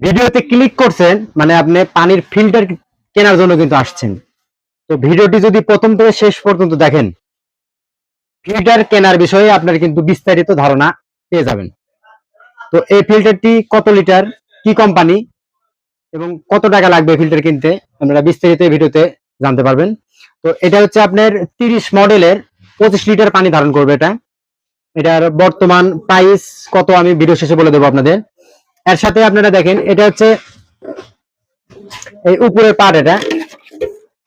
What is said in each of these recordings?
ভিডিওতে ক্লিক করছেন মানে আপনি পানির ফিল্টার কেনার জন্য কিন্তু আসছেন। তো ভিডিওটি যদি প্রথম থেকে শেষ পর্যন্ত দেখেন ফিল্টার কেনার বিষয়ে আপনার কিন্তু বিস্তারিত ধারণা পেয়ে যাবেন। তো এই ফিল্টারটি কত লিটার কি কোম্পানি এবং কত টাকা লাগবে ফিল্টার কিনতে, আপনারা বিস্তারিত ভিডিওতে জানতে পারবেন। তো এটা হচ্ছে আপনার তিরিশ মডেলের পঁচিশ লিটার পানি ধারণ করবে এটা। এটার বর্তমান প্রাইস কত আমি ভিডিও শেষে বলে দেবো আপনাদের। এর সাথে আপনারা দেখেন, এটা হচ্ছে এই উপরের পার্ট এটা।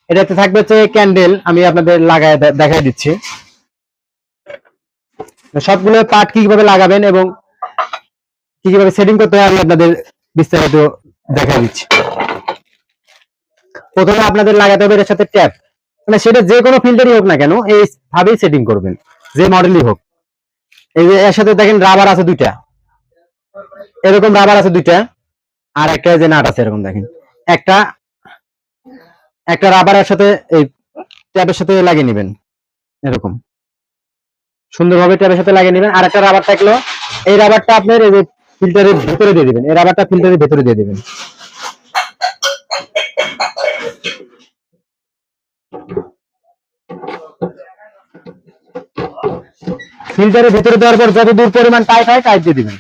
এটাতে থাকবে হচ্ছে ক্যান্ডেল আমি আপনাদের লাগায় দেখাই দিচ্ছি। সবগুলো পার্ট কীভাবে লাগাবেন এবং কি কীভাবে সেটিং করতে হয় আমি আপনাদের বিস্তারিত দেখা দিচ্ছি। প্রথমে আপনাদের লাগাতে হবে এর সাথে ট্যাপ মানে সেটা যে কোনো ফিল্টারই হোক না কেন, এই ভাবেই সেটিং করবেন, যে মডেলই হোক। এই যে এর সাথে দেখেন রাবার আছে দুইটা। এরকম রাবার আছে দুইটা, আর একটা যে নাট আছে, এরকম দেখেন। একটা একটা রাবারের সাথে এই ট্যাপের সাথে লাগিয়ে নেবেন, এরকম। সুন্দরভাবে ট্যাপের সাথে লাগিয়ে নেবেন, আর একটা রাবার থাকল, এই রাবারটা আপনার এই যে ফিল্টারের ভেতরে দিয়ে দিবেন, এই রাবারটা ফিল্টারের ভেতরে দিয়ে দিবেন। ফিল্টারের ভেতরে দেওয়ার পর যত দূর পরিমাণ টাইট হয় টাইট দিয়ে দিবেন।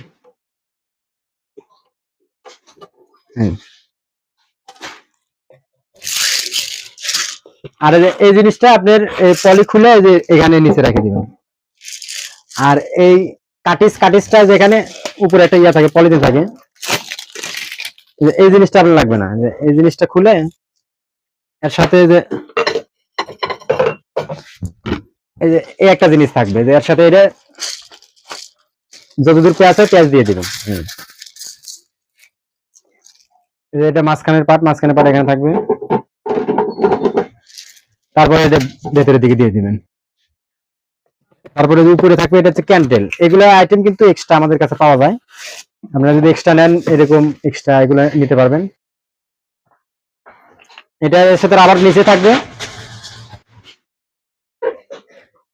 আর এই জিনিসটা আপনার পলি খুলে যে এখানে নিচে রেখে দিবেন। আর এই কাটিস, কাটিসটা যেখানে উপরে একটা ইয়া থাকে পলিথিন থাকে, এই জিনিসটা আপনার লাগবে না। যে, এই জিনিসটা খুলে এর সাথে যে, এই যে, এই একটা জিনিস থাকবে। যে, এর সাথে এটা যতদূর পেঁয়াজ হয়, পেঁয়াজ দিয়ে দিবেন। এটা মাঝখানের পাট মাঝখানের পাট এখানে থাকবে। তারপরে এটা ভেতরের দিকে দিয়ে দিবেন। তারপরে উপরে থাকবে, এটা হচ্ছে ক্যান্ডেল এগুলো আইটেম কিন্তু এক্সট্রা আমাদের কাছে পাওয়া যায়। আপনারা যদি এক্সট্রা নেন, এরকম এক্সট্রা এগুলো নিতে পারবেন। এটা এর সাথে রাবার নিচে থাকবে।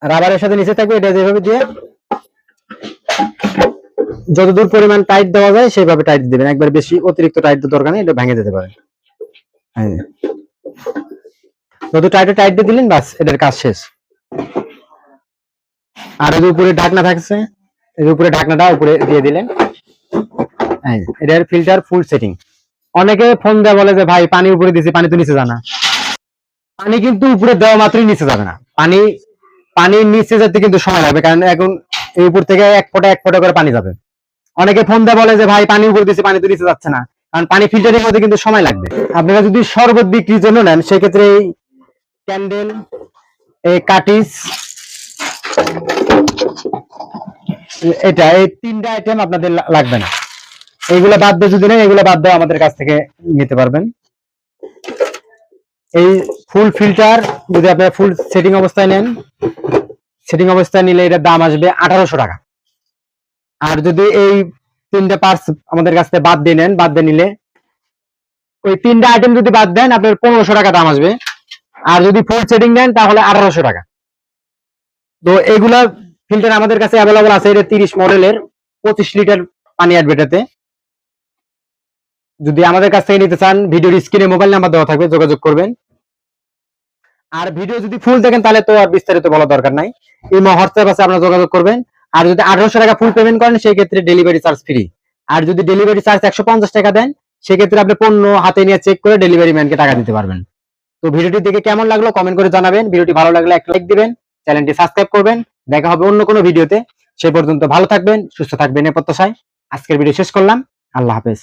রাবারের সাথে নিচে থাকবে, এটা যেভাবে দিয়ে যতদূর পরিমাণ টাইট দেওয়া যায়, সেইভাবে টাইট দিবেন। একবার বেশি অতিরিক্ত টাইট দরকার নেই, এটা ভেঙে যেতে পারে। যত টাইটে টাইট দিয়ে দিলেন, বাস, এটার কাজ শেষ। আর যে উপরে ঢাকনা থাকছে যে উপরে ঢাকনাটা উপরে দিয়ে দিলেন। এটার ফিল্টার ফুল সেটিং অনেকে ফোন দেয় বলে যে, ভাই, পানি উপরে দিছি, পানি তো নিচে জানা পানি কিন্তু উপরে দেওয়া মাত্রই নিচে যাবে না। পানি, পানির নিচে যেতে কিন্তু সময় লাগবে, কারণ এখন এই উপর থেকে এক ফোঁটা এক ফোঁটা করে পানি যাবে। অনেকে ফোন দেয় বলে যে, ভাই, পানি উপরে দিছি, পানি তো নিচে যাচ্ছে না। কারণ পানি ফিল্টারিং মধ্যে কিন্তু সময় লাগবে। আপনারা যদি শরবত বিক্রির জন্য নেন, সেক্ষেত্রে এই ক্যান্ডেল এই কাটিস, এটা, এই তিনটা আইটেম আপনাদের লাগবে না। এইগুলো বাদ দিয়ে যদি নেন, এগুলো বাদ দিয়ে আমাদের কাছ থেকে নিতে পারবেন। এই ফুল ফিল্টার যদি আপনার ফুল সেটিং অবস্থায় নেন সেটিং অবস্থায় নিলে এটার দাম আসবে আঠারোশো টাকা। আর যদি এই তিনটা পার্টস আমাদের কাছ থেকে বাদ দিয়ে নেন, বাদ দিয়ে নিলে ওই তিনটা আইটেম যদি বাদ দেন, আপনার পনেরোশো টাকা দাম আসবে। আর যদি ফুল সেটিং নেন, তাহলে আঠারোশো টাকা। তো এগুলা ফিল্টার আমাদের কাছে অ্যাভেলেবল আছে, এটা তিরিশ মডেলের, পঁচিশ লিটার পানি এটাতে যদি আমাদের কাছ থেকে নিতে চান, ভিডিওর স্ক্রিনে মোবাইল নাম্বার দেওয়া থাকবে, যোগাযোগ করবেন। আর ভিডিও যদি ফুল দেখেন, তাহলে তো আর বিস্তারিত বলা দরকার নাই। ইমো, হোয়াটসঅ্যাপ আছে, আপনারা যোগাযোগ করবেন। আর যদি আঠারোশো টাকা ফুল পেমেন্ট করেন সেই ক্ষেত্রে ডেলিভারি চার্জ ফ্রি আর যদি ডেলিভারি চার্জ একশো পঞ্চাশ টাকা দেন, সেক্ষেত্রে আপনি পণ্য হাতে নিয়ে চেক করে ডেলিভারি ম্যানকে টাকা দিতে পারবেন। তো ভিডিওটি দেখে কেমন লাগল কমেন্ট করে জানাবেন। ভিডিওটি ভালো লাগলে একটা লাইক দিবেন, চ্যানেলটি সাবস্ক্রাইব করবেন। দেখা হবে অন্য কোনো ভিডিওতে। সে পর্যন্ত ভালো থাকবেন, সুস্থ থাকবেন এ প্রত্যাশায়। আজকের ভিডিও শেষ করলাম। আল্লাহ হাফেজ।